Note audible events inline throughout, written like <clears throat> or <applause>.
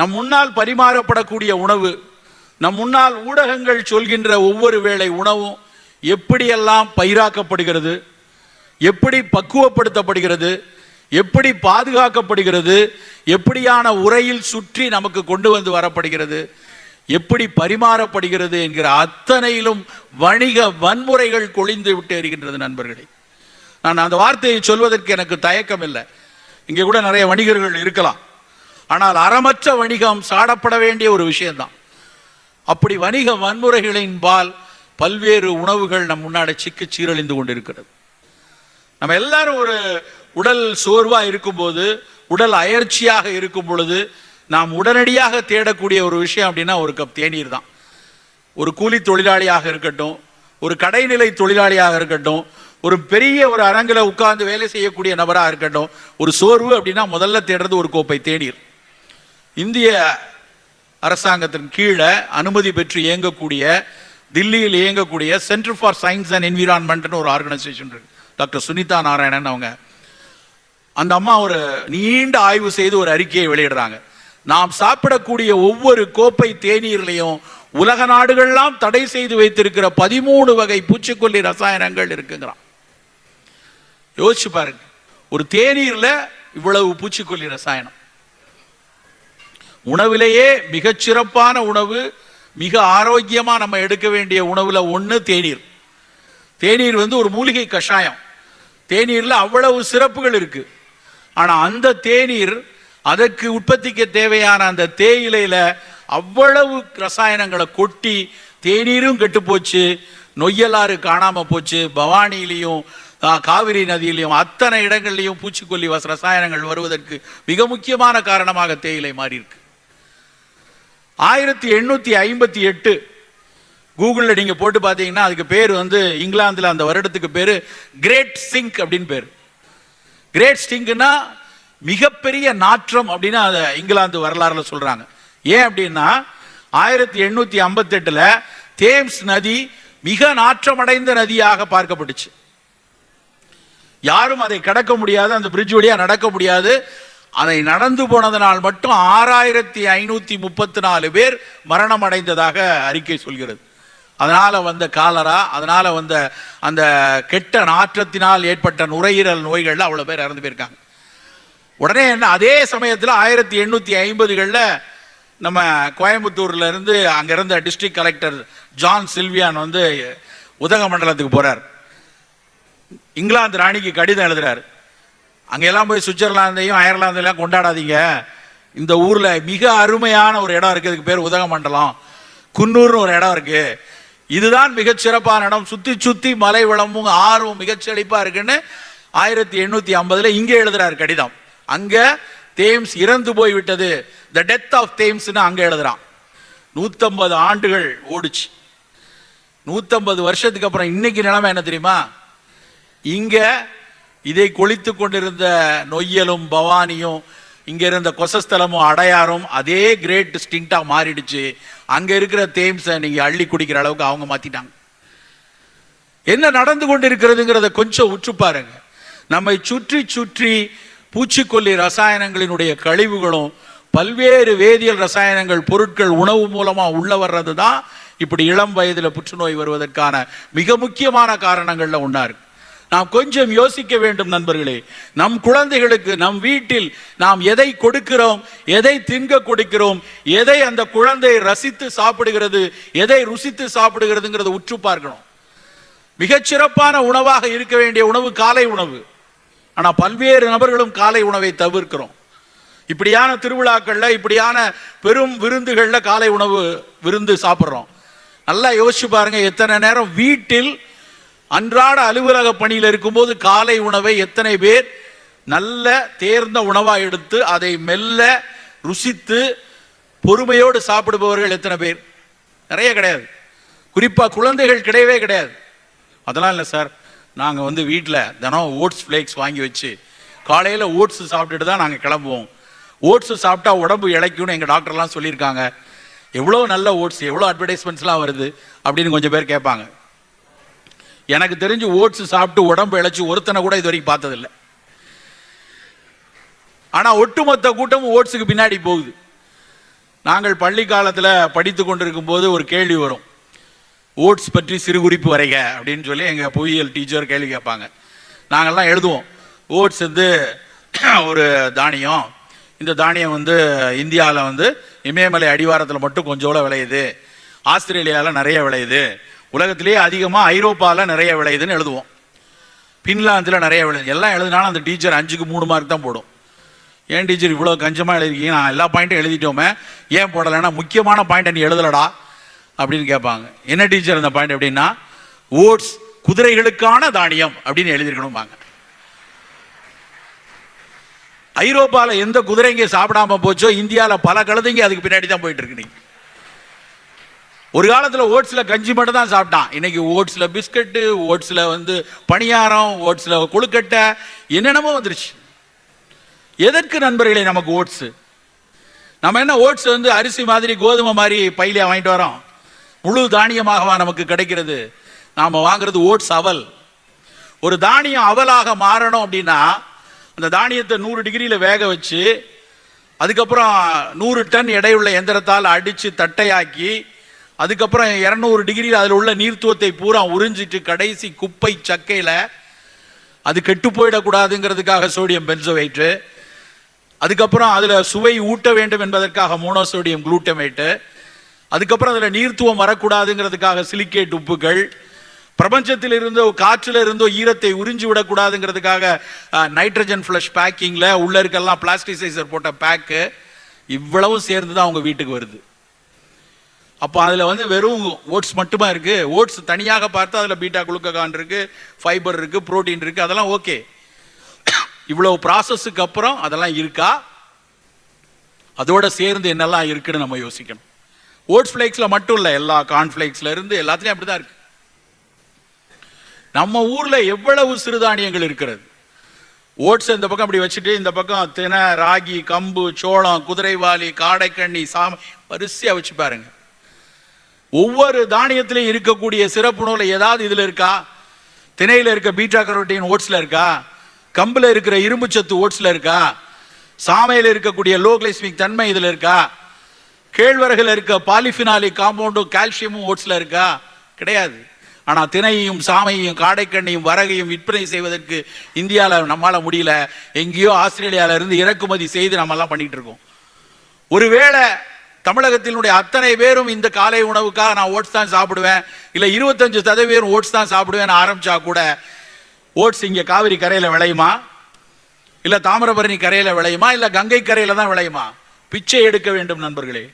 நம் முன்னால் பரிமாறப்படக்கூடிய உணவு நம் முன்னால் ஊடகங்கள் சொல்கின்ற ஒவ்வொரு வேளை உணவும் எப்படியெல்லாம் பயிராக்கப்படுகிறது எப்படி பக்குவப்படுத்தப்படுகிறது எப்படி பாதுகாக்கப்படுகிறது எப்படியான உரையில் சுற்றி நமக்கு கொண்டு வந்து வரப்படுகிறது எப்படி பரிமாறப்படுகிறது என்கிற அத்தனையிலும் வணிக வன்முறைகள் கொழிந்து விட்டு இருக்கின்றது நண்பர்களே. நான் அந்த வார்த்தையை சொல்வதற்கு எனக்கு தயக்கம் இல்லை இங்கே கூட நிறைய வணிகர்கள் இருக்கலாம். ஆனால் அறமற்ற வணிகம் சாடப்பட வேண்டிய ஒரு விஷயம்தான். அப்படி வணிக வன்முறைகளின் பால் பல்வேறு உணவுகள் நம் முன்னாடி சிக்கி சீரழிந்து கொண்டிருக்கிறது. நம்ம எல்லாரும் ஒரு உடல் சோர்வாக இருக்கும்போது உடல் அயற்சியாக இருக்கும் பொழுது நாம் உடனடியாக தேடக்கூடிய ஒரு விஷயம் அப்படின்னா ஒரு கப் தேநீர் தான். ஒரு கூலி தொழிலாளியாக இருக்கட்டும் ஒரு கடைநிலை தொழிலாளியாக இருக்கட்டும் ஒரு பெரிய ஒரு அரங்கில் உட்கார்ந்து வேலை செய்யக்கூடிய நபராக இருக்கட்டும் ஒரு சோர்வு அப்படின்னா முதல்ல தேடுறது ஒரு கோப்பை தேநீர். இந்திய அரசாங்கத்தின் கீழே அனுமதி பெற்று இயங்கக்கூடிய தில்லியில் இயங்கக்கூடிய சென்டர் ஃபார் சயின்ஸ் அண்ட் என்விரான்மெண்ட்னு ஒரு ஆர்கனைசேஷன் இருக்கு. டாக்டர் சுனிதா நாராயணன் அவங்க. அந்த அம்மா ஒரு நீண்ட ஆய்வு செய்து ஒரு அறிக்கையை வெளியிடுறாங்க. நாம் சாப்பிடக்கூடிய ஒவ்வொரு கோப்பை தேநீர்லையும் உலக நாடுகள்லாம் தடை செய்து வைத்திருக்கிற பதிமூணு வகை பூச்சிக்கொல்லி ரசாயனங்கள் இருக்குங்கிறான். யோசிச்சு பாருங்க. ஒரு தேநீரில் இவ்வளவு பூச்சிக்கொல்லி ரசாயனம். உணவிலேயே மிகச்சிறப்பான உணவு மிக ஆரோக்கியமா நம்ம எடுக்க வேண்டிய உணவுல ஒன்று தேநீர். தேநீர் வந்து ஒரு மூலிகை கஷாயம். தேநீர்ல அவ்வளவு சிறப்புகள் இருக்கு. ஆனா அந்த தேநீர் அதற்கு உற்பத்திக்கு தேவையான அந்த தேயிலையில அவ்வளவு ரசாயனங்களை கொட்டி தேநீரும் கெட்டு போச்சு நொய்யலாறு காணாம போச்சு. பவானியிலையும் காவிரி நதியிலையும் அத்தனை இடங்கள்லையும் பூச்சிக்கொல்லி வச ரசாயனங்கள் வருவதற்கு மிக முக்கியமான காரணமாக தேயிலை மாறி இருக்கு. ஆயிரத்தி எண்ணூத்தி ஐம்பத்தி எட்டு. கூகுளில் நீங்க போட்டு பார்த்தீங்கன்னா அதுக்கு பேர் வந்து இங்கிலாந்துல அந்த வருடத்துக்கு பேரு கிரேட் சிங்க் அப்படின்னு பேர். கிரேட் சிங்க்னா மிகப்பெரிய நாற்றம் அப்படின்னு அதை இங்கிலாந்து வரலாறுல சொல்றாங்க. ஏன் அப்படின்னா ஆயிரத்தி எண்ணூத்தி ஐம்பத்தி எட்டுல தேம்ஸ் நதி மிக நாற்றமடைந்த நதியாக பார்க்கப்பட்டுச்சு. யாரும் அதை கடக்க முடியாது அந்த பிரிட்ஜ் வழியா நடக்க முடியாது. அதை நடந்து போனதனால் மட்டும் ஆறாயிரத்தி ஐநூத்தி முப்பத்தி நாலு பேர் மரணம் அடைந்ததாக அறிக்கை சொல்கிறது. அதனால வந்த காலரா அதனால வந்த அந்த கெட்ட நாற்றத்தினால் ஏற்பட்ட நுரையீரல் நோய்கள்ல அவ்வளவு பேர் இறந்து போயிருக்காங்க. உடனே என்ன அதே சமயத்தில் ஆயிரத்தி எண்ணூத்தி ஐம்பதுகளில் நம்ம கோயம்புத்தூர்ல இருந்து அங்க இருந்த டிஸ்ட்ரிக்ட் கலெக்டர் ஜான் சில்வியான் வந்து உதகமண்டலத்துக்கு போறார். இங்கிலாந்து ராணிக்கு கடிதம் எழுதுறாரு. அங்கெல்லாம் போய் சுவிட்சர்லாந்தையும் அயர்லாந்தையும் கொண்டாடாதீங்க. இந்த ஊரில் மிக அருமையான ஒரு இடம் இருக்குது இதுக்கு பேர் உதகமண்டலம். குன்னூர்னு ஒரு இடம் இருக்கு. இதுதான் மிகச் சிறப்பான இடம். சுத்தி சுத்தி மலை வளமும் ஆர்வம் மிகச் செழிப்பா இருக்குன்னு ஆயிரத்தி எண்ணூத்தி ஐம்பதுல இங்கே எழுதுறாரு கடிதம். அங்க தேம்ஸ் இறந்து போய் விட்டது. த டெத் ஆஃப் தேம்ஸ்னு அங்க எழுதுறான். நூத்தம்பது ஆண்டுகள் ஓடுச்சு. நூத்தம்பது வருஷத்துக்கு அப்புறம் இன்னைக்கு நிலைமை என்ன தெரியுமா? இங்க இதை கொளித்து கொண்டிருந்த நொய்யலும் பவானியும் இங்க இருந்த கொசஸ்தலமும் அடையாரும் அதே கிரேட் ஸ்டிங்டா மாறிடுச்சு. அங்க இருக்கிற தேம்ஸை நீங்க அள்ளி குடிக்கிற அளவுக்கு அவங்க மாத்திட்டாங்க. என்ன நடந்து கொண்டிருக்கிறதுங்கிறத கொஞ்சம் உற்று பாருங்க. நம்மை சுற்றி சுற்றி பூச்சிக்கொல்லி ரசாயனங்களினுடைய கழிவுகளும் பல்வேறு வேதியியல் ரசாயனங்கள் பொருட்கள் உணவு மூலமாக உள்ள வர்றது தான் இப்படி இளம் வயதில் புற்றுநோய் வருவதற்கான மிக முக்கியமான காரணங்களில் ஒன்றா இருக்கு. நாம் கொஞ்சம் யோசிக்க வேண்டும் நண்பர்களே. நம் குழந்தைகளுக்கு நம் வீட்டில் நாம் எதை கொடுக்கிறோம் எதை தின்க கொடுக்கிறோம் எதை அந்த குழந்தை ரசித்து சாப்பிடுகிறது எதை ருசித்து சாப்பிடுகிறதுங்கிறத உற்று பார்க்கணும். மிகச்சிறப்பான உணவாக இருக்க வேண்டிய உணவு காலை உணவு. ஆனால் பல்வேறு நபர்களும் காலை உணவை தவிர்க்கிறோம். இப்படியான திருவிழாக்களில் இப்படியான பெரும் விருந்துகளில் காலை உணவு விருந்து சாப்பிட்றோம். நல்லா யோசிச்சு பாருங்க எத்தனை நேரம் வீட்டில் அன்றாட அலுவலக பணியில் இருக்கும்போது காலை உணவை எத்தனை பேர் நல்ல தேர்ந்த உணவாக எடுத்து அதை மெல்ல ருசித்து பொறுமையோடு சாப்பிடுபவர்கள் எத்தனை பேர்? நிறைய கிடையாது. குறிப்பாக குழந்தைகள் கிடையவே கிடையாது. அதெல்லாம் இல்லை சார். நாங்கள் வந்து வீட்டில் தினம் ஓட்ஸ் ஃப்ளேக்ஸ் வாங்கி வச்சு காலையில் ஓட்ஸ் சாப்பிட்டுட்டு தான் நாங்கள் கிளம்புவோம். ஓட்ஸ் சாப்பிட்டா உடம்பு இளைக்கும்னு எங்கள் டாக்டர்லாம் சொல்லியிருக்காங்க. எவ்வளோ நல்ல ஓட்ஸ் எவ்வளோ அட்வர்டைஸ்மெண்ட்ஸ்லாம் வருது அப்படின்னு கொஞ்சம் பேர் கேட்பாங்க. எனக்கு தெரிஞ்சு ஓட்ஸ் சாப்பிட்டு உடம்பு இழைச்சி ஒருத்தனை கூட இது வரைக்கும் பார்த்ததில்ல. ஆனால் ஒட்டுமொத்த கூட்டமும் ஓட்ஸுக்கு பின்னாடி போகுது. நாங்கள் பள்ளி காலத்தில் படித்து கொண்டிருக்கும் போது ஒரு கேள்வி வரும். ஓட்ஸ் பற்றி சிறு குறிப்பு வரைக அப்படின்னு சொல்லி எங்கள் புவியியல் டீச்சர் கேள்வி கேட்பாங்க. நாங்கள்லாம் எழுதுவோம். ஓட்ஸ் வந்து <clears throat> ஒரு தானியம். இந்த தானியம் வந்து இந்தியாவில் வந்து இமயமலை அடிவாரத்தில் மட்டும் கொஞ்சோட விளையுது. ஆஸ்திரேலியாவில் நிறைய விளையுது. உலகத்திலேயே அதிகமாக ஐரோப்பாவில் நிறைய விளையுதுன்னு எழுதுவோம். பின்லாந்தில் நிறைய விளையுது. எல்லாம் எழுதினாலும் அந்த டீச்சர் அஞ்சுக்கு மூணு மார்க் தான் போடும். ஏன் டீச்சர் இவ்வளோ கஞ்சமாக எழுதிருக்கீங்க? நான் எல்லா பாயிண்ட்டும் எழுதிட்டோமே. ஏன் போடலைன்னா முக்கியமான பாயிண்ட்டை நீ எழுதலடா அப்படின்னு கேட்பாங்க. என்ன டீச்சர் அந்த பாயிண்ட் எப்படின்னா ஓட்ஸ் குதிரைகளுக்கான தானியம் அப்படின்னு எழுதியிருக்கணும்பாங்க. ஐரோப்பாவில் எந்த குதிரைங்க சாப்பிடாம போச்சோ இந்தியாவில் பல கழுதைங்க அதுக்கு பின்னாடி தான் போயிட்டு இருக்கு நீங்கள் ஒரு காலத்தில் ஓட்ஸில் கஞ்சி மட்டும் தான் சாப்பிட்டான். இன்னைக்கு ஓட்ஸில் பிஸ்கட்டு ஓட்ஸில் வந்து பணியாரம் ஓட்ஸில் கொழுக்கட்டை என்னென்னமோ வந்துருச்சு. எதற்கு நண்பர்களே நமக்கு ஓட்ஸு? நம்ம என்ன ஓட்ஸ் வந்து அரிசி மாதிரி கோதுமை மாதிரி பையிலே வாங்கிட்டு வரோம். முழு தானியமாகவா நமக்கு கிடைக்கிறது? நாம் வாங்குறது ஓட்ஸ் அவல். ஒரு தானியம் அவலாக மாறணும் அப்படின்னா அந்த தானியத்தை நூறு டிகிரியில் வேக வச்சு அதுக்கப்புறம் நூறு டன் எடையுள்ள எந்திரத்தால் அடித்து தட்டையாக்கி அதுக்கப்புறம் இரநூறு டிகிரியில் அதில் உள்ள நீர்த்துவத்தை பூரா உறிஞ்சிட்டு கடைசி குப்பை சக்கையில் அது கெட்டு போயிடக்கூடாதுங்கிறதுக்காக சோடியம் பென்சோவைட்டு அதுக்கப்புறம் அதில் சுவை ஊட்ட வேண்டும் என்பதற்காக மோனோசோடியம் குளூட்டமேட்டு அதுக்கப்புறம் அதில் நீர்த்துவம் வரக்கூடாதுங்கிறதுக்காக சிலிக்கேட் உப்புகள். பிரபஞ்சத்தில் இருந்தோ காற்றில் இருந்தோ ஈரத்தை உறிஞ்சி விடக்கூடாதுங்கிறதுக்காக நைட்ரஜன் ஃப்ளஷ் பேக்கிங்கில் உள்ள இருக்கெல்லாம் பிளாஸ்டிசைசர் போட்ட பேக்கு இவ்வளவும் சேர்ந்து தான் அவங்க வீட்டுக்கு வருது. அப்போ அதில் வந்து வெறும் ஓட்ஸ் மட்டுமா இருக்கு? ஓட்ஸ் தனியாக பார்த்தா அதில் பீட்டா குளுக்ககான் இருக்கு ஃபைபர் இருக்கு புரோட்டீன் இருக்கு அதெல்லாம் ஓகே. இவ்வளவு ப்ராசஸுக்கு அப்புறம் அதெல்லாம் இருக்கா? அதோட சேர்ந்து என்னெல்லாம் இருக்குன்னு நம்ம யோசிக்கணும். ஓட்ஸ் ஃப்ளேக்ஸில் மட்டும் இல்லை எல்லா கார்ன்ஃப்ளேக்ஸ்ல இருந்து எல்லாத்துலேயும் அப்படி தான் இருக்கு. நம்ம ஊரில் எவ்வளவு சிறுதானியங்கள் இருக்கிறது? ஓட்ஸ் இந்த பக்கம் அப்படி வச்சுட்டு இந்த பக்கம் தினை ராகி கம்பு சோளம் குதிரைவாலி காடைக்கண்ணி சாம வரிசையாக வச்சு பாருங்கள் ஒவ்வொரு தானியத்திலையும் இருக்கக்கூடிய சிறப்பு சிறப்புணவுல ஏதாவது இதில் இருக்கா? திணையில் இருக்க பீட்டா கரோட்டின் ஓட்ஸில் இருக்கா? கம்பில் இருக்கிற இரும்புச்சத்து ஓட்ஸில் இருக்கா? சாமையில் இருக்கக்கூடிய லோ கிளைஸ்மிக் தன்மை இதில் இருக்கா? கேழ்வரகில் இருக்க பாலிஃபினாலிக் காம்பவுண்டும் கால்சியமும் ஓட்ஸில் இருக்கா? கிடையாது. ஆனால் திணையையும் சாமையையும் காடைக்கண்ணையும் வரகையும் விற்பனை செய்வதற்கு இந்தியாவில் நம்மளால் முடியல. எங்கேயோ ஆஸ்திரேலியாவிலேருந்து இறக்குமதி செய்து நம்மலாம் பண்ணிகிட்டு இருக்கோம். ஒருவேளை தமிழகத்தினுடைய அத்தனை பேரும் இந்த காலை உணவுக்காக நான் ஓட்ஸ் தான் சாப்பிடுவேன். இல்லை இருபத்தஞ்சு சதவீதம் ஓட்ஸ் தான் சாப்பிடுவேன் ஆரம்பிச்சா கூட. ஓட்ஸ் இங்கே காவிரி கரையில் விளையுமா? இல்லை தாமிரபரணி கரையில் விளையுமா? இல்லை கங்கை கரையில் தான் விளையுமா? பிச்சை எடுக்க வேண்டும் நண்பர்களே.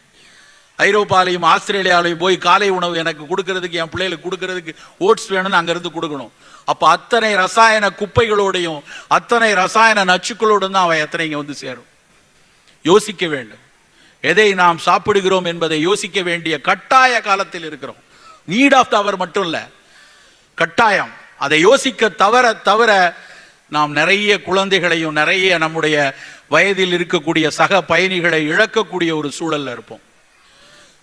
ஐரோப்பாலையும் ஆஸ்திரேலியாலையும் போய் காலை உணவு எனக்கு கொடுக்கறதுக்கு என் பிள்ளைகளுக்கு கொடுக்கறதுக்கு ஓட்ஸ் வேணும்னு அங்கேருந்து கொடுக்கணும். அப்போ அத்தனை ரசாயன குப்பைகளோடையும் அத்தனை ரசாயன நச்சுக்களோடும் தான் அவன் எத்தனை இங்கே வந்து சேரும். யோசிக்க வேண்டும். எதை நாம் சாப்பிடுகிறோம் என்பதை யோசிக்க வேண்டிய கட்டாய காலத்தில் இருக்கிறோம். நீட் ஆஃப் அவர் மட்டும் இல்லை. கட்டாயம். அதை யோசிக்க தவற தவிர நாம் நிறைய குழந்தைகளையும் நிறைய நம்முடைய வயதில் இருக்கக்கூடிய சக பயணிகளை இழக்கக்கூடிய ஒரு சூழல்ல இருப்போம்.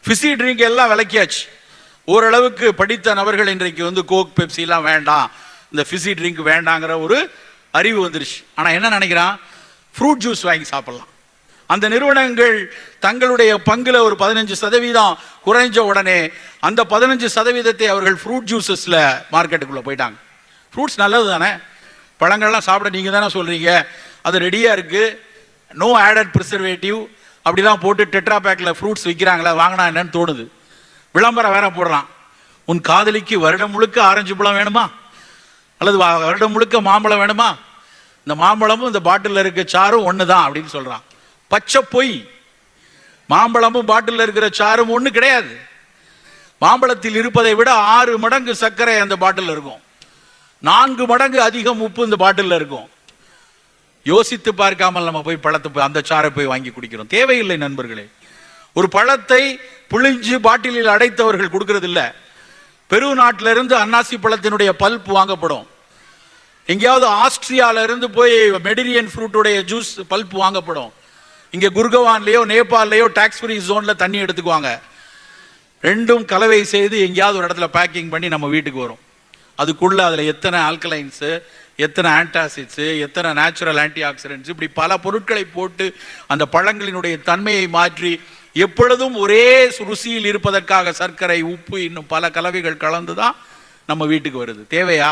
ஃபிசி ட்ரிங்க் எல்லாம் விளக்கியாச்சு. ஓரளவுக்கு படித்த நபர்கள் இன்றைக்கு வந்து கோக் பெப்சிலாம் வேண்டாம். இந்த ஃபிசி ட்ரிங்க் வேண்டாங்கிற ஒரு அறிவு வந்துருச்சு. ஆனால் என்ன நினைக்கிறான்? ஃப்ரூட் ஜூஸ் வாங்கி சாப்பிடலாம். அந்த நிறுவனங்கள் தங்களுடைய பங்குல ஒரு பதினஞ்சு சதவீதம் குறைஞ்ச உடனே அந்த பதினஞ்சு சதவீதத்தை அவர்கள் ஃப்ரூட் ஜூஸஸில் மார்க்கெட்டுக்குள்ளே போயிட்டாங்க. ஃப்ரூட்ஸ் நல்லது தானே? பழங்கள்லாம் சாப்பிட நீங்கள் தானே சொல்கிறீங்க அது ரெடியாக இருக்குது நோ ஆடட் ப்ரிசர்வேட்டிவ் அப்படிலாம் போட்டு டெட்ரா பேக்கில் ஃப்ரூட்ஸ் விற்கிறாங்களா வாங்கினா என்னன்னு தோணுது. விளம்பரம் வேற போடுறான் உன் காதலிக்கு வருடம் முழுக்க ஆரஞ்சு பழம் வேணுமா? அல்லது வருடம் முழுக்க மாம்பழம் வேணுமா? இந்த மாம்பழமும் இந்த பாட்டிலில் இருக்க சாரும் ஒன்று தான் அப்படின்னு சொல்கிறான் பச்சை பொய். மாம்பழமும் பாட்டிலில் இருக்கிற சாரும் ஒன்றும் கிடையாது. மாம்பழத்தில் இருப்பதை விட ஆறு மடங்கு சர்க்கரை அந்த பாட்டில் இருக்கும். நான்கு மடங்கு அதிகம் உப்பு இந்த பாட்டிலில் இருக்கும். யோசித்து பார்க்காமல் நம்ம போய் பழத்தை போய் அந்த சாறை போய் வாங்கி குடிக்கிறோம். தேவையில்லை நண்பர்களே. ஒரு பழத்தை புளிஞ்சு பாட்டிலில் அடைத்தவர்கள் கொடுக்கறது இல்ல பெரு நாட்டிலிருந்து அன்னாசி பழத்தினுடைய பல்ப் வாங்கப்படும். எங்கேயாவது ஆஸ்திரியால இருந்து போய் மெடிரியன் ஃப்ரூட்டுடைய ஜூஸ் பல்ப் வாங்கப்படும். இங்க குர்கவான்லயோ நேபாள்லயோ டாக்ஸ் ஃப்ரீ ஜோன்ல தண்ணி எடுத்துக்குவாங்க. ரெண்டும் கலவை செய்து எங்கேயாவது ஒரு இடத்துல பேக்கிங் பண்ணி நம்ம வீட்டுக்கு வரும். அதுக்குள்ள அதுல எத்தனை ஆல்கலைன்ஸு எத்தனை ஆன்டாசிட்ஸு எத்தனை நேச்சுரல் ஆன்டி ஆக்சிடென்ட்ஸ் இப்படி பல பொருட்களை போட்டு அந்த பழங்களினுடைய தன்மையை மாற்றி எப்பொழுதும் ஒரே ருசியில் இருப்பதற்காக சர்க்கரை உப்பு இன்னும் பல கலவைகள் கலந்து தான் நம்ம வீட்டுக்கு வருது. தேவையா?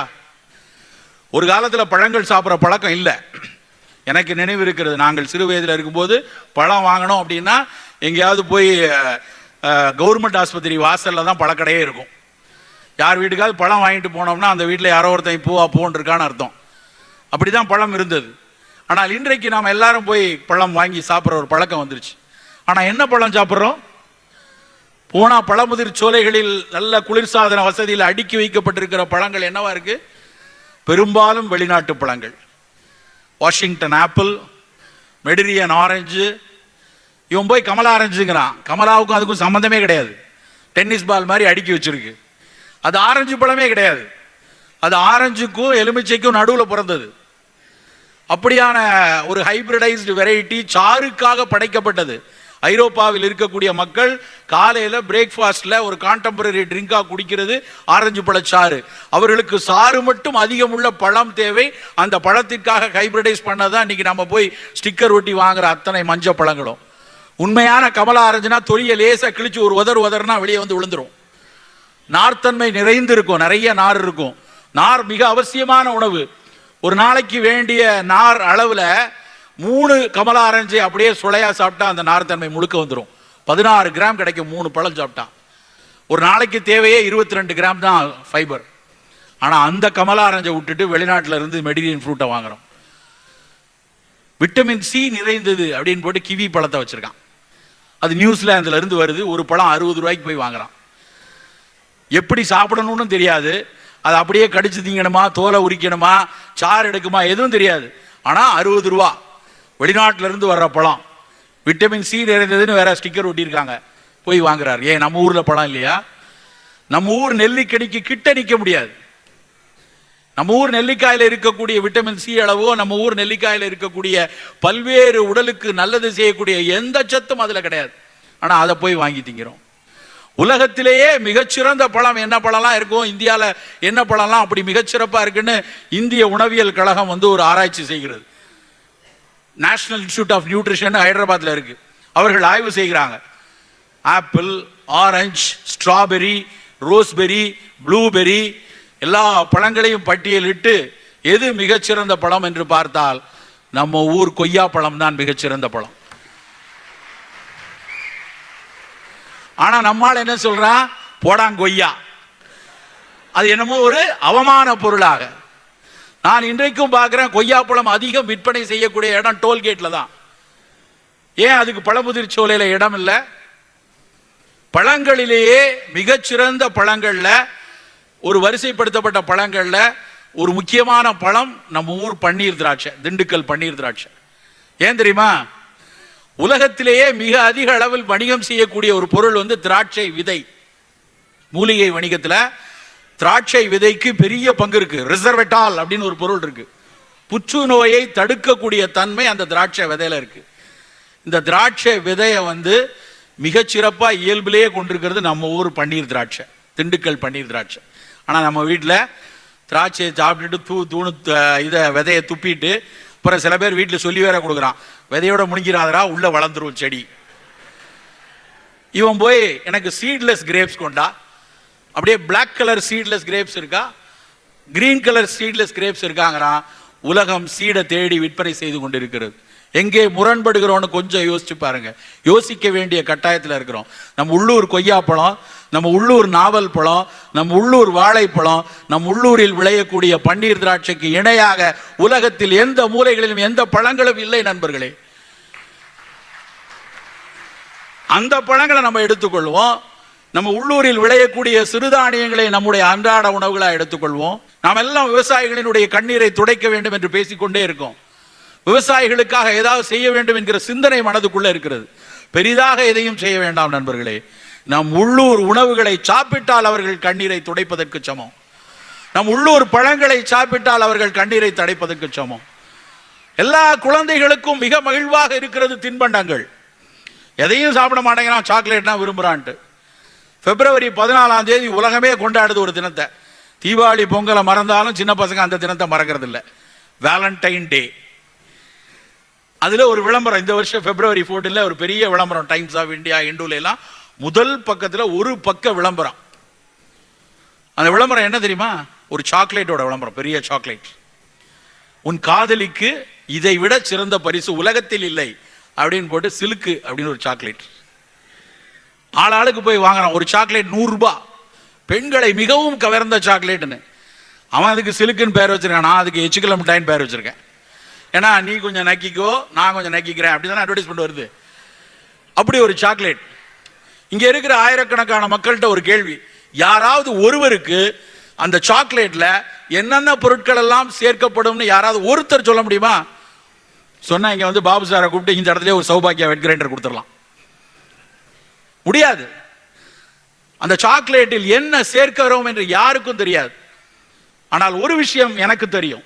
ஒரு காலத்தில் பழங்கள் சாப்பிட்ற பழக்கம் இல்லை. எனக்கு நினைவு இருக்கிறது. நாங்கள் சிறு வயதில் இருக்கும்போது பழம் வாங்கணும் அப்படின்னா எங்கேயாவது போய் கவர்மெண்ட் ஆஸ்பத்திரி வாசலில் தான் பழக்கடையே இருக்கும். யார் வீட்டுக்காவது பழம் வாங்கிட்டு போனோம்னா அந்த வீட்டில் யாரோ ஒருத்தன் பூவா பூன்ட்ருக்கான்னு அர்த்தம். அப்படி தான் பழம் இருந்தது. ஆனால் இன்றைக்கு நாம் எல்லாரும் போய் பழம் வாங்கி சாப்பிட்ற ஒரு பழக்கம் வந்துருச்சு. ஆனால் என்ன பழம் சாப்பிட்றோம்? போனால் பழமுதிர் சோலைகளில் நல்ல குளிர்சாதன வசதியில் அடுக்கி வைக்கப்பட்டிருக்கிற பழங்கள் என்னவா இருக்குது பெரும்பாலும் வெளிநாட்டு பழங்கள். வாஷிங்டன் ஆப்பிள் மெடிரியன் ஆரஞ்சு. இவன் போய் கமலா ஆரஞ்சுங்கிறான். கமலாவுக்கும் அதுக்கும் சம்மந்தமே கிடையாது. டென்னிஸ் பால் மாதிரி அடுக்கி வச்சிருக்கு. அது ஆரஞ்சு பழமே கிடையாது. அது ஆரஞ்சுக்கும் எலுமிச்சைக்கும் நடுவில் பிறந்தது. அப்படியான ஒரு ஹைபிரிடைஸ்டு வெரைட்டி சாருக்காக படைக்கப்பட்டது. ஐரோப்பாவில் இருக்கக்கூடிய மக்கள் காலையில் பிரேக்ஃபாஸ்டில் ஒரு கான்டெம்பரரி ட்ரிங்காக குடிக்கிறது ஆரஞ்சு பழச்சாறு அவர்களுக்கு சாறு மட்டும் அதிகம் உள்ள பழம் தேவை. அந்த பழத்திற்காக ஹைபிரிடைஸ் பண்ணதான் இன்னைக்கு நம்ம போய் ஸ்டிக்கர் ஒட்டி வாங்குற அத்தனை மஞ்சள் பழங்களும். உண்மையான கமலா ஆரஞ்சுனா தொலியை லேசாக கிழிச்சு ஒரு உதர் உதர்னா வெளியே வந்து விழுந்துடும் நார்த்தன்மை நிறைந்து இருக்கும் நிறைய நார் இருக்கும். நார் மிக அவசியமான உணவு. ஒரு நாளைக்கு வேண்டிய நார் அளவில் மூணு கமலா ஆரஞ்சு அப்படியே சுளையா சாப்பிட்டா அந்த நார்த்தன்மை முழுக்க வந்துடும் பதினாறு கிராம் கிடைக்கும் மூணு பழம் சாப்பிட்டா. ஒரு நாளைக்கு தேவையே இருபத்தி ரெண்டு கிராம் தான் ஃபைபர் ஆனால் அந்த கமலா ஆரஞ்சை விட்டுட்டு வெளிநாட்டில் இருந்து மெடிரியன் ஃப்ரூட்டை வாங்குறோம். விட்டமின் சி நிறைந்தது அப்படின்னு போட்டு கிவி பழத்தை வச்சிருக்கான். அது நியூசிலாந்துல இருந்து வருது ஒரு பழம் அறுபது ரூபாய்க்கு போய் வாங்குறான். எப்படி சாப்பிடணும்னு தெரியாது. அதை அப்படியே கடிச்சு தீங்கணுமா தோலை உரிக்கணுமா சாறு எடுக்குமா எதுவும் தெரியாது. ஆனால் அறுபது ரூபா. வெளிநாட்டிலிருந்து வர்ற பழம். விட்டமின் சி நிறைந்ததுன்னு வேற ஸ்டிக்கர் ஒட்டியிருக்காங்க. போய் வாங்குறாரு. ஏன் நம்ம ஊர்ல பழம் இல்லையா? நம்ம ஊர் நெல்லிக்கனிக்கு கிட்ட நிற்க முடியாது. நம்ம ஊர் நெல்லிக்காயில இருக்கக்கூடிய விட்டமின் சி அளவோ நம்ம ஊர் நெல்லிக்காயில இருக்கக்கூடிய பல்வேறு உடலுக்கு நல்லது செய்யக்கூடிய எந்த சத்தும் அதுல கிடையாது. ஆனா அதை போய் வாங்கி திங்கிறோம். உலகத்திலேயே மிகச்சிறந்த பழம் என்ன பழம்லாம் இருக்கும் இந்தியாவில் என்ன பழம்லாம் அப்படி மிகச்சிறப்பாக இருக்குன்னு இந்திய உணவியல் கழகம் வந்து ஒரு ஆராய்ச்சி செய்கிறது. நேஷனல் இன்ஸ்டியூட் ஆஃப் நியூட்ரிஷன் ஹைதராபாத்தில் இருக்கு. அவர்கள் ஆய்வு செய்கிறாங்க. Apple orange strawberry raspberry blueberry எல்லா பழங்களையும் பட்டியலிட்டு எது மிகச்சிறந்த பழம் என்று பார்த்தால் நம்ம ஊர் கொய்யா பழம் தான் மிகச்சிறந்த பழம். ஆனால் நம்மால் என்ன சொல்றான்? போடாங்கொய்யா. அது என்னமோ ஒரு அவமான பொருளாக. நான் இன்றைக்கும் பார்க்குறேன் கொய்யாப்பழம் அதிகம் விற்பனை செய்யக்கூடிய இடம் டோல்கேட்டில் தான். ஏன் அதுக்கு பழமுதிர் சோலையில இடம் இல்லை? பழங்களிலேயே மிகச்சிறந்த பழங்களில் ஒரு வரிசைப்படுத்தப்பட்ட பழங்களில் ஒரு முக்கியமான பழம் நம்ம ஊர் பன்னீர் திராட்சை திண்டுக்கல் பன்னீர் திராட்சை. ஏன் தெரியுமா? உலகத்திலேயே மிக அதிக அளவில் வணிகம் செய்யக்கூடிய ஒரு பொருள் வந்து திராட்சை விதை. மூலிகை வணிகத்தில் திராட்சை விதைக்கு பெரிய பங்கு இருக்கு. ரிசர்வெட்டால் அப்படின்னு ஒரு பொருள் இருக்கு. புற்றுநோயை தடுக்கக்கூடிய தன்மை அந்த திராட்சை விதையில இருக்கு. இந்த திராட்சை விதையை வந்து மிகச்சிறப்பாக இயல்பிலேயே கொண்டிருக்கிறது நம்ம ஊர் பன்னீர் திராட்சை திண்டுக்கல் பன்னீர் திராட்சை. ஆனால் நம்ம வீட்டில் திராட்சையை சாப்பிட்டுட்டு தூ தூணு இதை விதையை துப்பிட்டு அப்புறம் சில பேர் வீட்டில் சொல்லி வேற கொடுக்குறான். விதையோட முடிஞ்சிடாதரா உள்ளே வளர்ந்துரும் செடி. இவன் போய் எனக்கு சீட்லெஸ் கிரேப்ஸ் கொண்டா அப்படியே பிளாக் கலர் சீட்லெஸ் கிரேப்ஸ் இருக்கா? கிரீன் கலர் சீட்லெஸ் கிரேப்ஸ் இருக்காங்கிறான். உலகம் சீடை தேடி விற்பனை செய்து கொண்டிருக்கிறது. எங்கே முரண்படுகிறோன்னு கொஞ்சம் யோசிச்சு பாருங்க. யோசிக்க வேண்டிய கட்டாயத்தில் இருக்கிறோம். நம்ம உள்ளூர் கொய்யாப்பழம் நம்ம உள்ளூர் நாவல் பழம் நம்ம உள்ளூர் வாழைப்பழம் நம் உள்ளூரில் விளையக்கூடிய பன்னீர் திராட்சைக்கு இணையாக உலகத்தில் எந்த மூலைகளிலும் எந்த பழங்களும் இல்லை நண்பர்களே. அந்த பழங்களை நம்ம எடுத்துக்கொள்வோம். நம்ம உள்ளூரில் விளையக்கூடிய சிறுதானியங்களை நம்முடைய அன்றாட உணவுகளாக எடுத்துக்கொள்வோம். நாம் எல்லாம் விவசாயிகளினுடைய கண்ணீரை துடைக்க வேண்டும் என்று பேசிக்கொண்டே இருக்கோம். விவசாயிகளுக்காக ஏதாவது செய்ய வேண்டும் என்கிற சிந்தனை மனதுக்குள்ளே இருக்கிறது. பெரிதாக எதையும் செய்ய வேண்டாம் நண்பர்களே. நம் உள்ளூர் உணவுகளை சாப்பிட்டால் அவர்கள் கண்ணீரை துடைப்பதற்கு சமம். நம் உள்ளூர் பழங்களை சாப்பிட்டால் அவர்கள் கண்ணீரை தடைப்பதற்கு சமம். எல்லா குழந்தைகளுக்கும் மிக மகிழ்வாக இருக்கிறது தின்பண்டங்கள். எதையும் சாப்பிட மாட்டேங்கிறான் சாக்லேட்னா விரும்புகிறான்ட்டு பிப்ரவரி பதினாலாம் தேதி உலகமே கொண்டாடுது ஒரு தினத்தை. தீபாவளி பொங்கலை மறந்தாலும் சின்ன பசங்க அந்த தினத்தை மறக்கிறது இல்லை வேலண்டைன் டே அதில் ஒரு விளம்பரம் இந்த வருஷம் பிப்ரவரி ஃபோர்டீனில் ஒரு பெரிய விளம்பரம் டைம்ஸ் ஆஃப் இந்தியா இண்டூல எல்லாம் முதல் பக்கத்தில் ஒரு பக்க விளம்பரம். அந்த விளம்பரம் என்ன தெரியுமா? ஒரு சாக்லேட்டோட விளம்பரம் பெரிய சாக்லேட் உன் காதலிக்கு இதை விட சிறந்த பரிசு உலகத்தில் இல்லை அப்படின்னு போட்டு சிலுக்கு அப்படின்னு ஒரு சாக்லேட் ஆளாளுக்கு போய் வாங்குறான். ஒரு சாக்லேட் நூறுரூபா பெண்களை மிகவும் கவர்ந்த சாக்லேட்டுன்னு அவன் அதுக்கு சிலுக்குன்னு பேர் வச்சிருக்கான். நான் அதுக்கு எச்சுக்கல மிட்டாயின்னு பேர் வச்சிருக்கேன். ஏன்னா நீ கொஞ்சம் நக்கிக்கோ நான் கொஞ்சம் நக்கிக்கிறேன். அப்படி தானே அட்வர்டைஸ்மெண்ட் வருது. அப்படி ஒரு சாக்லேட் இங்கே இருக்கிற ஆயிரக்கணக்கான மக்கள்கிட்ட ஒரு கேள்வி. யாராவது ஒருவருக்கு அந்த சாக்லேட்டில் என்னென்ன பொருட்கள் எல்லாம் சேர்க்கப்படும்னு யாராவது ஒருத்தர் சொல்ல முடியுமா? சொன்னால் இங்கே வந்து பாபு சாரை கூப்பிட்டு இந்த இடத்துல ஒரு சௌபாக்கியா வெட் கிரைண்டர் கொடுத்துடலாம். முடியாது. அந்த சாக்லேட்டில் என்ன சேர்க்கிறோம் என்று யாருக்கும் தெரியாது. ஆனால் ஒரு விஷயம் எனக்கு தெரியும்.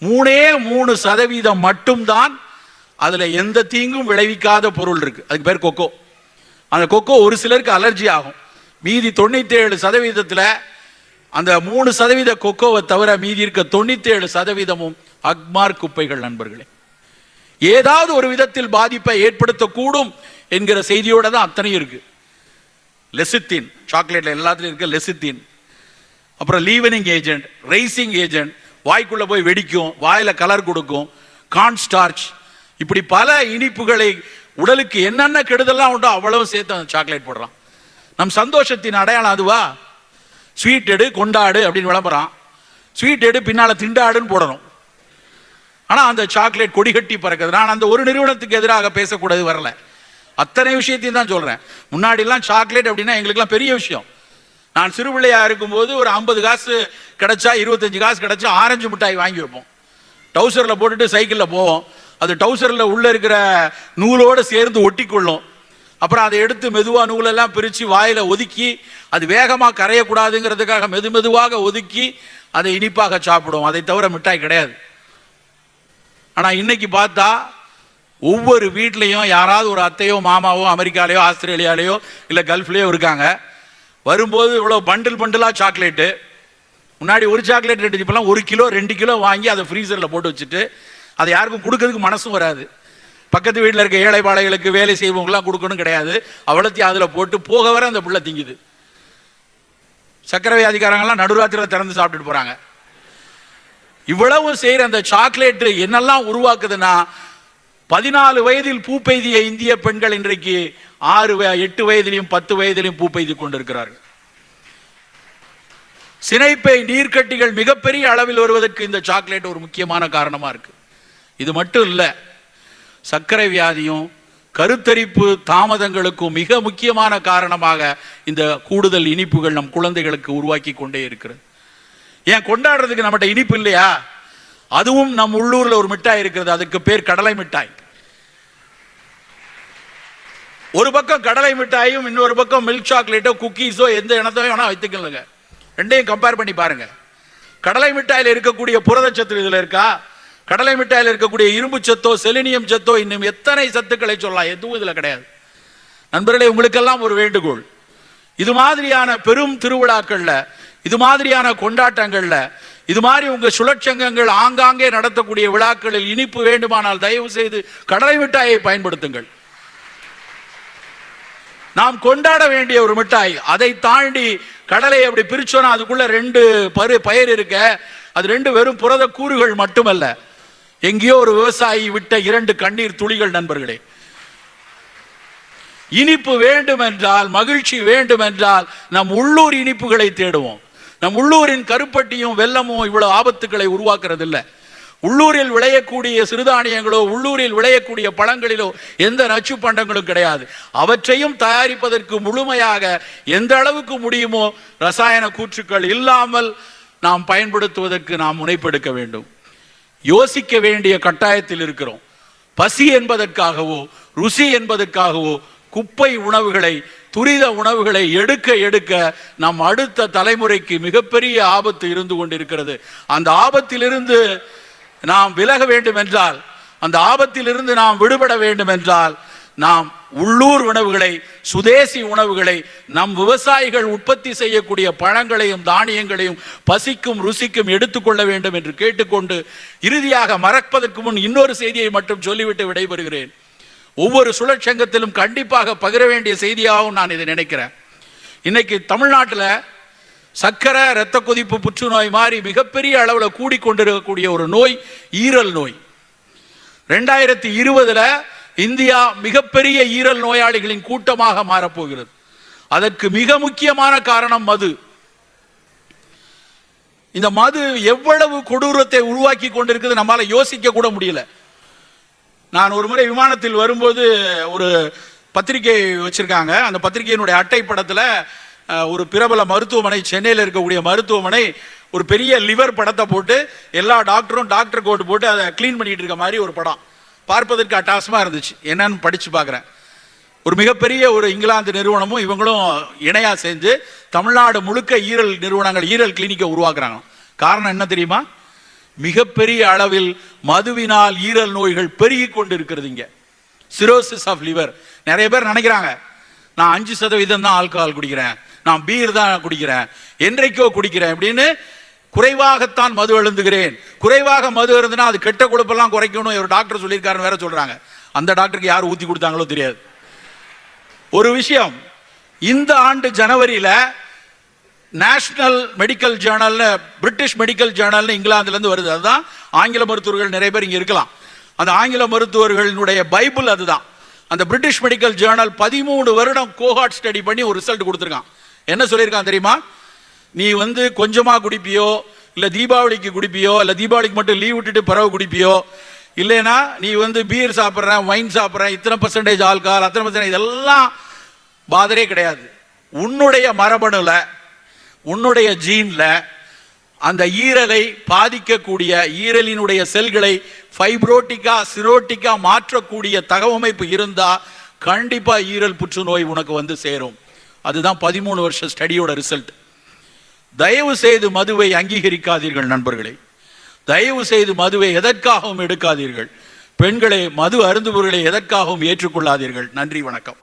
மூணே மூணு சதவீதம் மட்டும்தான் அதுல எந்த தீங்கும் விளைவிக்காத பொருள் இருக்கு. அதுக்கு பேர் கொக்கோ. அந்த கொக்கோ ஒரு சிலருக்கு அலர்ஜி ஆகும். மீதி தொண்ணூத்தி ஏழு சதவீதத்தில் அந்த மூணு சதவீத கொக்கோவை தவிர மீதி இருக்க தொண்ணூத்தி ஏழு சதவீதமும் அக்மார் குப்பைகள் நண்பர்களே. ஏதாவது ஒரு விதத்தில் பாதிப்பை ஏற்படுத்தக்கூடும் என்கிற செய்தியோட தான் அத்தனையும் இருக்கு. லெசித்தின் சாக்லேட்ல எல்லாத்துலையும் இருக்க லெசித்தின். அப்புறம் லீவனிங் ஏஜென்ட் ரைசிங் ஏஜென்ட் வாய்க்குள்ள போய் வெடிக்கும் வாயில கலர் கொடுக்கும் கார்ன் ஸ்டார்ச் இப்படி பல இனிப்புகளை உடலுக்கு என்னென்ன கெடுதல்லாம் உண்டோ அவ்வளவு சேர்த்து அந்த சாக்லேட் போடுறான். நம் சந்தோஷத்தின் அடையாளம் அதுவா? ஸ்வீட் எடு கொண்டாடு அப்படின்னு விளம்பரம் ஸ்வீட் எடு பின்னால திண்டாடுன்னு போடணும். ஆனா அந்த சாக்லேட் கொடி கட்டி பறக்குது. நான் அந்த ஒரு நிறுவனத்துக்கு எதிராக பேசக்கூடாது வரல. அத்தனை விஷயத்தையும் தான் சொல்றேன். முன்னாடிலாம் சாக்லேட் அப்படின்னா எங்களுக்குலாம் பெரிய விஷயம். நான் சிறுபிள்ளையா இருக்கும்போது ஒரு ஐம்பது காசு கிடைச்சா இருபத்தஞ்சு காசு கிடைச்சா ஆரஞ்சு மிட்டாய் வாங்கி வைப்போம். டவுசரில் போட்டுட்டு சைக்கிளில் போவோம். அது டவுசரில் உள்ள இருக்கிற நூலோடு சேர்ந்து ஒட்டிக்கொள்ளும். அப்புறம் அதை எடுத்து மெதுவாக நூலெல்லாம் பிரித்து வாயில் ஒதுக்கி அது வேகமாக கரையக்கூடாதுங்கிறதுக்காக மெது மெதுவாக ஒதுக்கி அதை இனிப்பாக சாப்பிடுவோம். அதை தவிர மிட்டாய் கிடையாது. ஆனால் இன்னைக்கு பார்த்தா ஒவ்வொரு வீட்லேயும் யாராவது ஒரு அத்தையோ மாமாவோ அமெரிக்காலேயோ ஆஸ்திரேலியாலேயோ இல்லை கல்ஃப்லேயோ இருக்காங்க. வரும்போது இவ்வளோ பண்டில் பண்டிலாக சாக்லேட்டு முன்னாடி ஒரு சாக்லேட் ரெண்டு இப்போலாம் ஒரு கிலோ ரெண்டு கிலோ வாங்கி அதை ஃப்ரீசரில் போட்டு வச்சுட்டு அதை யாருக்கும் கொடுக்கறதுக்கு மனசும் வராது. பக்கத்து வீட்டில் இருக்க ஏழை பாளைகளுக்கு வேலை செய்வவங்களாம் கொடுக்கணும் கிடையாது. அவ்வளோத்தையும் அதில் போட்டு போக வர அந்த பிள்ளை திங்குது. சக்கரை வியாதிக்காரங்கெல்லாம் நடுராத்திரியில் திறந்து சாப்பிட்டுட்டு போகிறாங்க இவ்வளவு செய்கிற அந்த சாக்லேட்டு என்னெல்லாம் உருவாக்குதுன்னா பதினாலு வயதில் பூ பெய்திய இந்திய பெண்கள் இன்றைக்கு ஆறு வய- எட்டு வயதிலையும் பத்து வயதிலையும் பூ பெய்து கொண்டிருக்கிறார்கள். சினைப்பை நீர்க்கட்டிகள் மிகப்பெரிய அளவில் வருவதற்கு இந்த சாக்லேட் ஒரு முக்கியமான காரணமா இருக்கு. இது மட்டும் இல்லை சர்க்கரை வியாதியும் கருத்தரிப்பு தாமதங்களுக்கும் மிக முக்கியமான காரணமாக இந்த கூடுதல் இனிப்புகள் நம் குழந்தைகளுக்கு உருவாக்கி கொண்டே இருக்கிறது. ஏன் கொண்டாடுறதுக்கு நம்மகிட்ட இனிப்பு இல்லையா? அதுவும் நம் உள்ளூர்ல ஒரு மிட்டாய் இருக்கிறது. அதுக்கு பேர் கடலை மிட்டாய். ஒரு பக்கம் கடலை மிட்டாயும் இன்னொரு பக்கம் மில்க் சாக்லேட்டோ குக்கீஸோ எந்த இனத்தையும் வேணா வைத்துக்கலுங்க ரெண்டையும் கம்பேர் பண்ணி பாருங்க. கடலை மிட்டாயில் இருக்கக்கூடிய புரதச்சத்து இதுல இருக்கா? கடலை மிட்டாயில் இருக்கக்கூடிய இரும்பு சத்தோ செலினியம் சத்தோ இன்னும் எத்தனை சத்துக்களை சொல்லலாம்? எதுவும் இதுல கிடையாது. நண்பர்களே உங்களுக்கெல்லாம் ஒரு வேண்டுகோள். இது மாதிரியான பெரும் திருவிழாக்கள்ல இது மாதிரியான கொண்டாட்டங்கள்ல இது மாதிரி உங்க சுழற்சங்கங்கள் ஆங்காங்கே நடத்தக்கூடிய விழாக்களில் இனிப்பு வேண்டுமானால் தயவு செய்து கடலை மிட்டாயை பயன்படுத்துங்கள். நாம் கொண்டாட வேண்டிய ஒரு மிட்டாய். அதை தாண்டி கடலை அப்படி பிரிச்சோன்னா அதுக்குள்ள ரெண்டு பரு பயிர் இருக்க அது ரெண்டு வெறும் புரத கூறுகள் மட்டுமல்ல. எங்கேயோ ஒரு விவசாயி விட்ட இரண்டு கண்ணீர் துளிகள் நண்பர்களே. இனிப்பு வேண்டும் என்றால் மகிழ்ச்சி வேண்டும் என்றால் நம் உள்ளூர் இனிப்புகளை தேடுவோம். நம் உள்ளூரின் கருப்பட்டியும் வெல்லமும் இவ்வளவு ஆபத்துக்களை உருவாக்குறது இல்லை உள்ளூரில் விளையக்கூடிய சிறுதானியங்களோ உள்ளூரில் விளையக்கூடிய பழங்களிலோ எந்த நச்சு பண்டங்களும் கிடையாது. அவற்றையும் தயாரிப்பதற்கு முழுமையாக எந்த அளவுக்கு முடியுமோ ரசாயன கூற்றுக்கள் இல்லாமல் நாம் பயன்படுத்துவதற்கு நாம் முனைப்பெடுக்க வேண்டும். யோசிக்க வேண்டிய கட்டாயத்தில் இருக்கிறோம். பசி என்பதற்காகவோ ருசி என்பதற்காகவோ குப்பை உணவுகளை துரித உணவுகளை எடுக்க எடுக்க நம் அடுத்த தலைமுறைக்கு மிகப்பெரிய ஆபத்து இருந்து கொண்டிருக்கிறது. அந்த ஆபத்திலிருந்து நாம் விலக வேண்டும் என்றால் அந்த ஆபத்திலிருந்து நாம் விடுபட வேண்டும் என்றால் நாம் உள்ளூர் உணவுகளை சுதேசி உணவுகளை நம் விவசாயிகள் உற்பத்தி செய்யக்கூடிய பழங்களையும் தானியங்களையும் பசிக்கும் ருசிக்கும் எடுத்துக்கொள்ள வேண்டும் என்று கேட்டுக்கொண்டு இறுதியாக மறப்பதற்கு முன் இன்னொரு செய்தியை மட்டும் சொல்லிவிட்டு விடைபெறுகிறேன். ஒவ்வொரு சுழற்சங்கத்திலும் கண்டிப்பாக பகிர வேண்டிய செய்தியாகவும் நான் இதை நினைக்கிறேன். இன்னைக்கு தமிழ்நாட்டில் சக்கரை இரத்த கொதிப்பு புற்றுநோய் மாதிரி மிகப்பெரிய அளவில் கூடிக்கொண்டிருக்கக்கூடிய ஒரு நோய் ஈரல் நோய். ரெண்டாயிரத்தி இருபதுல இந்தியா மிகப்பெரிய ஈரல் நோயாளிகளின் கூட்டமாக மாறப்போகிறது. அதற்கு மிக முக்கியமான காரணம் மது. இந்த மது எவ்வளவு கொடூரத்தை உருவாக்கி கொண்டிருக்குது நம்மளால யோசிக்க கூட முடியல. நான் ஒரு முறை விமானத்தில் வரும்போது ஒரு பத்திரிகை வச்சிருக்காங்க. அந்த பத்திரிகையினுடைய அட்டை படத்தில் ஒரு பிரபல மருத்துவமனை சென்னையில் இருக்கக்கூடிய மருத்துவமனை ஒரு பெரிய லிவர் படத்தை போட்டு எல்லா டாக்டரும் டாக்டர் கோட் போட்டு அதை க்ளீன் பண்ணிட்டு இருக்க மாதிரி ஒரு படம். பார்ப்பதற்கு அட்டாசமாக இருந்துச்சு. என்னன்னு படித்து பார்க்குறேன். ஒரு மிகப்பெரிய ஒரு இங்கிலாந்து நிறுவனமும் இவங்களும் இணையாக செஞ்சு தமிழ்நாடு முழுக்க ஈரல் நிறுவனங்கள் ஈரல் கிளினிக்கை உருவாக்குறாங்க. காரணம் என்ன தெரியுமா? மிகப்பெரிய அளவில் மதுவினால் ஈரல் நோய்கள் பெருகி கொண்டிருக்கிறது இங்க. சிரோசிஸ் ஆஃப் லிவர் நிறைய பேர் நினைக்கிறாங்க நான் அஞ்சு சதவீதம் தான் ஆல்கஹால் குடிக்கிறேன். நான் பீர் தான் குடிக்கிறேன். என்றைக்கோ குடிக்கிறேன். அப்படின்னு குறைவாகத்தான் மது அழுந்துகிறேன் குறைவாக மது இருந்துன்னா அது கெட்ட கொழுப்பெல்லாம் குறைக்கணும் ஒரு டாக்டர் சொல்லியிருக்காருன்னு வேற சொல்றாங்க. அந்த டாக்டருக்கு யார் ஊத்தி கொடுத்தாங்களோ தெரியாது. ஒரு விஷயம் இந்த ஆண்டு ஜனவரியில நேஷனல் மெடிக்கல் ஜேர்னல்னு பிரிட்டிஷ் மெடிக்கல் ஜேர்னல்னு இங்கிலாந்துலேருந்து வருது. அதுதான் ஆங்கில மருத்துவர்கள் நிறைய பேர் இங்கே இருக்கலாம். அந்த ஆங்கில மருத்துவர்களினுடைய பைபிள் அதுதான். அந்த பிரிட்டிஷ் மெடிக்கல் ஜேர்னல் பதிமூணு வருடம் கோஹாட் ஸ்டடி பண்ணி ஒரு ரிசல்ட் கொடுத்துருக்கான். என்ன சொல்லியிருக்கான் தெரியுமா? நீ வந்து கொஞ்சமாக குடிப்பியோ இல்லை தீபாவளிக்கு குடிப்பியோ இல்லை தீபாவளிக்கு மட்டும் லீவ் விட்டுட்டு பறவை குடிப்பியோ இல்லைனா நீ வந்து பீர் சாப்பிட்றேன் ஒயின் சாப்பிட்றேன் இத்தனை பர்சன்டேஜ் ஆல்கால் அத்தனை பர்சன்டேஜ் இதெல்லாம் பாதரே கிடையாது. உன்னுடைய மரபணுல உன்னுடைய ஜீன்ல அந்த ஈரலை பாதிக்கக்கூடிய ஈரலினுடைய செல்களை ஃபைப்ரோட்டிக்கா சிரோட்டிக்கா மாற்றக்கூடிய தகவமைப்பு இருந்தால் கண்டிப்பாக ஈரல் புற்றுநோய் உனக்கு வந்து சேரும். அதுதான் பதிமூணு வருஷ ஸ்டடியோட ரிசல்ட் தயவு செய்து மதுவை அங்கீகரிக்காதீர்கள் நண்பர்களே. தயவு செய்து மதுவை எதற்காகவும் எடுக்காதீர்கள். பெண்களை மது அருந்துபவர்களை எதற்காகவும் ஏற்றுக்கொள்ளாதீர்கள். நன்றி வணக்கம்.